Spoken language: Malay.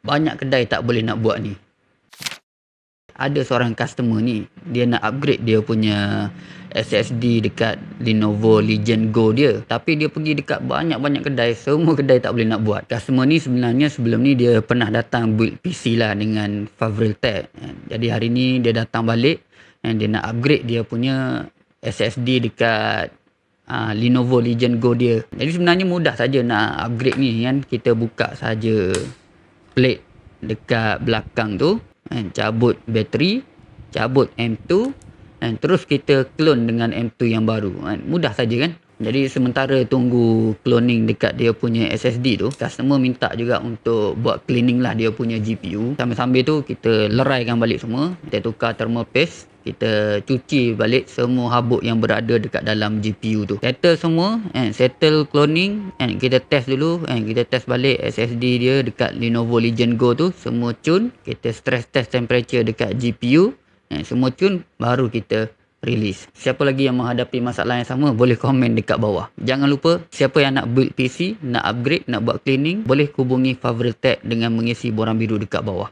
banyak kedai tak boleh nak buat ni. Ada seorang customer ni, dia nak upgrade dia punya SSD dekat Lenovo Legion Go dia. Tapi dia pergi dekat banyak-banyak kedai, semua kedai tak boleh nak buat. Customer ni sebenarnya sebelum ni dia pernah datang build PC lah dengan Favriltech. Jadi hari ni dia datang balik dan dia nak upgrade dia punya SSD dekat uh, Lenovo Legion Go dia. Jadi sebenarnya mudah saja nak upgrade ni kan. Kita buka saja plate dekat belakang tu kan, cabut bateri cabut M2 kan, terus kita clone dengan M2 yang baru kan. mudah saja kan jadi sementara tunggu cloning dekat dia punya SSD tu customer minta juga untuk buat cleaning lah dia punya GPU sambil-sambil tu kita leraikan balik semua kita tukar thermal paste kita cuci balik semua habuk yang berada dekat dalam GPU tu settle semua and settle cloning and kita test dulu and kita test balik SSD dia dekat Lenovo Legion Go tu semua tune kita stress test temperature dekat GPU and semua tune baru kita release. Siapa lagi yang menghadapi masalah yang sama boleh komen dekat bawah. Jangan lupa siapa yang nak build PC, nak upgrade, nak buat cleaning boleh hubungi Favriltech dengan mengisi borang biru dekat bawah.